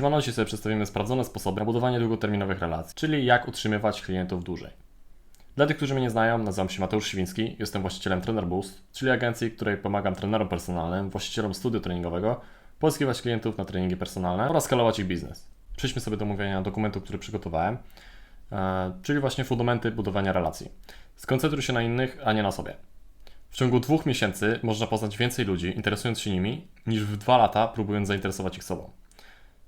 Siemano, dzisiaj sobie przedstawimy sprawdzone sposoby na budowanie długoterminowych relacji, czyli jak utrzymywać klientów dłużej. Dla tych, którzy mnie nie znają, nazywam się Mateusz Siwiński, jestem właścicielem Trainer Boost, czyli agencji, której pomagam trenerom personalnym, właścicielom studiu treningowego, pozyskiwać klientów na treningi personalne oraz skalować ich biznes. Przejdźmy sobie do omówienia dokumentu, który przygotowałem, e, czyli właśnie fundamenty budowania relacji. Skoncentruj się na innych, a nie na sobie. W ciągu dwóch miesięcy można poznać więcej ludzi, interesując się nimi, niż w dwa lata, próbując zainteresować ich sobą.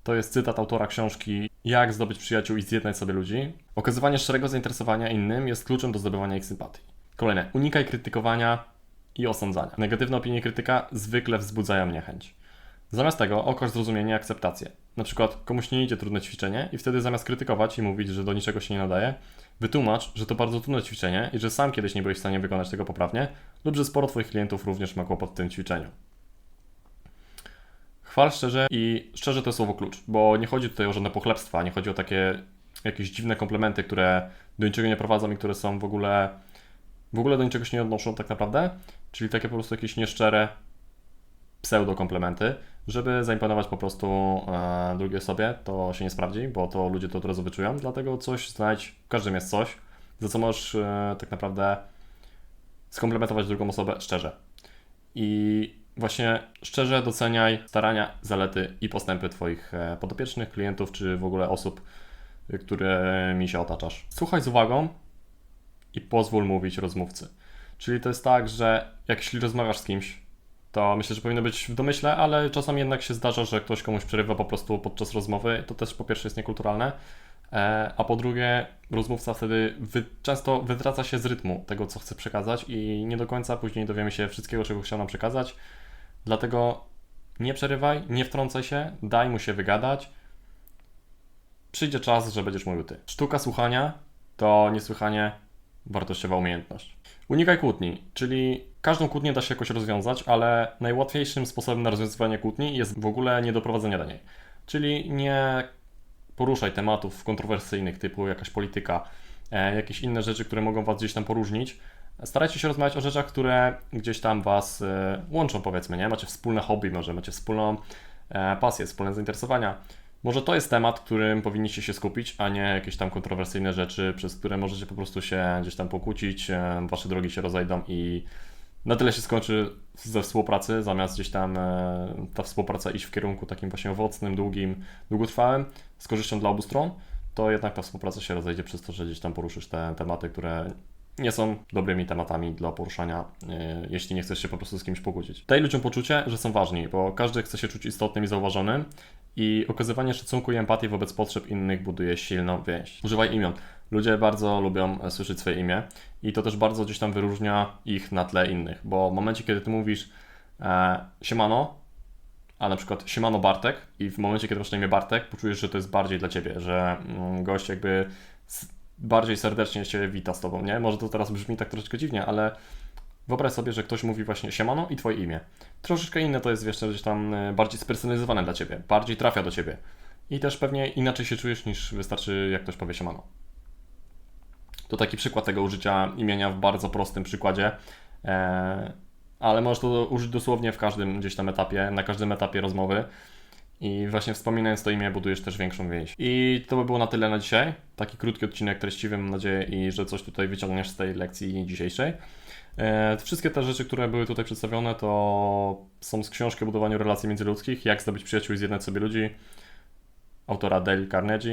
To jest cytat autora książki Jak zdobyć przyjaciół i zjednać sobie ludzi. Okazywanie szczerego zainteresowania innym jest kluczem do zdobywania ich sympatii. Kolejne. Unikaj krytykowania i osądzania. Negatywne opinie krytyka zwykle wzbudzają niechęć. Zamiast tego okaż zrozumienie i akceptację. Na przykład komuś nie idzie trudne ćwiczenie i wtedy zamiast krytykować i mówić, że do niczego się nie nadaje, wytłumacz, że to bardzo trudne ćwiczenie i że sam kiedyś nie byłeś w stanie wykonać tego poprawnie lub że sporo Twoich klientów również ma kłopot w tym ćwiczeniu. Chwal szczerze i szczerze to słowo klucz, bo nie chodzi tutaj o żadne pochlebstwa, nie chodzi o takie jakieś dziwne komplementy, które do niczego nie prowadzą i które są w ogóle w ogóle do niczego się nie odnoszą tak naprawdę, czyli takie po prostu jakieś nieszczere pseudo komplementy, żeby zaimponować po prostu e, drugiej osobie, to się nie sprawdzi, bo to ludzie to od razu wyczują, dlatego coś znajdź, w każdym jest coś, za co możesz e, tak naprawdę skomplementować drugą osobę szczerze. I właśnie szczerze doceniaj starania, zalety i postępy Twoich e, podopiecznych, klientów, czy w ogóle osób, y, którymi się otaczasz. Słuchaj z uwagą i pozwól mówić rozmówcy. Czyli to jest tak, że jak jeśli rozmawiasz z kimś, to myślę, że powinno być w domyśle, ale czasami jednak się zdarza, że ktoś komuś przerywa po prostu podczas rozmowy. To też po pierwsze jest niekulturalne, e, a po drugie rozmówca wtedy wy, często wytraca się z rytmu tego, co chce przekazać i nie do końca później dowiemy się wszystkiego, czego chciał nam przekazać. Dlatego nie przerywaj, nie wtrącaj się, daj mu się wygadać. Przyjdzie czas, że będziesz mówił ty. Sztuka słuchania to niesłychanie wartościowa umiejętność. Unikaj kłótni, czyli każdą kłótnię da się jakoś rozwiązać, ale najłatwiejszym sposobem na rozwiązywanie kłótni jest w ogóle nie doprowadzenie do niej. Czyli nie poruszaj tematów kontrowersyjnych typu jakaś polityka, e, jakieś inne rzeczy, które mogą Was gdzieś tam poróżnić. Starajcie się rozmawiać o rzeczach, które gdzieś tam Was e, łączą, powiedzmy, nie? Macie wspólne hobby, może macie wspólną e, pasję, wspólne zainteresowania. Może to jest temat, którym powinniście się skupić, a nie jakieś tam kontrowersyjne rzeczy, przez które możecie po prostu się gdzieś tam pokłócić, e, wasze drogi się rozejdą i na tyle się skończy ze współpracy, zamiast gdzieś tam ta współpraca iść w kierunku takim właśnie owocnym, długim, długotrwałym, z korzyścią dla obu stron, to jednak ta współpraca się rozejdzie przez to, że gdzieś tam poruszysz te tematy, które nie są dobrymi tematami do poruszania, e, jeśli nie chcesz się po prostu z kimś pokłócić. Daj ludziom poczucie, że są ważni, bo każdy chce się czuć istotnym i zauważonym i okazywanie szacunku i empatii wobec potrzeb innych buduje silną więź. Używaj imion. Ludzie bardzo lubią e, słyszeć swoje imię i to też bardzo gdzieś tam wyróżnia ich na tle innych, bo w momencie, kiedy ty mówisz e, siemano, a na przykład siemano Bartek i w momencie, kiedy masz na imię Bartek, poczujesz, że to jest bardziej dla ciebie, że mm, gość jakby bardziej serdecznie się wita z tobą, nie? Może to teraz brzmi tak troszeczkę dziwnie, ale wyobraź sobie, że ktoś mówi właśnie siemano i twoje imię. Troszeczkę inne to jest jeszcze gdzieś tam e, bardziej spersonalizowane dla ciebie, bardziej trafia do ciebie. I też pewnie inaczej się czujesz niż wystarczy jak ktoś powie siemano. To taki przykład tego użycia imienia w bardzo prostym przykładzie, e, ale możesz to użyć dosłownie w każdym gdzieś tam etapie, na każdym etapie rozmowy. I właśnie wspominając to imię, budujesz też większą więź. I to by było na tyle na dzisiaj. Taki krótki odcinek treściwy, mam nadzieję, i że coś tutaj wyciągniesz z tej lekcji dzisiejszej. E, wszystkie te rzeczy, które były tutaj przedstawione, to są z książki o budowaniu relacji międzyludzkich, jak zdobyć przyjaciół i zjednać sobie ludzi, autora Dale Carnegie.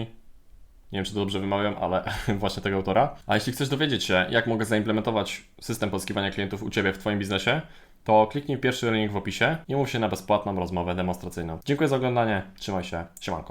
Nie wiem, czy to dobrze wymawiam, ale właśnie tego autora. A jeśli chcesz dowiedzieć się, jak mogę zaimplementować system pozyskiwania klientów u Ciebie w Twoim biznesie, to kliknij pierwszy link w opisie i mów się na bezpłatną rozmowę demonstracyjną. Dziękuję za oglądanie, trzymaj się, siemanko.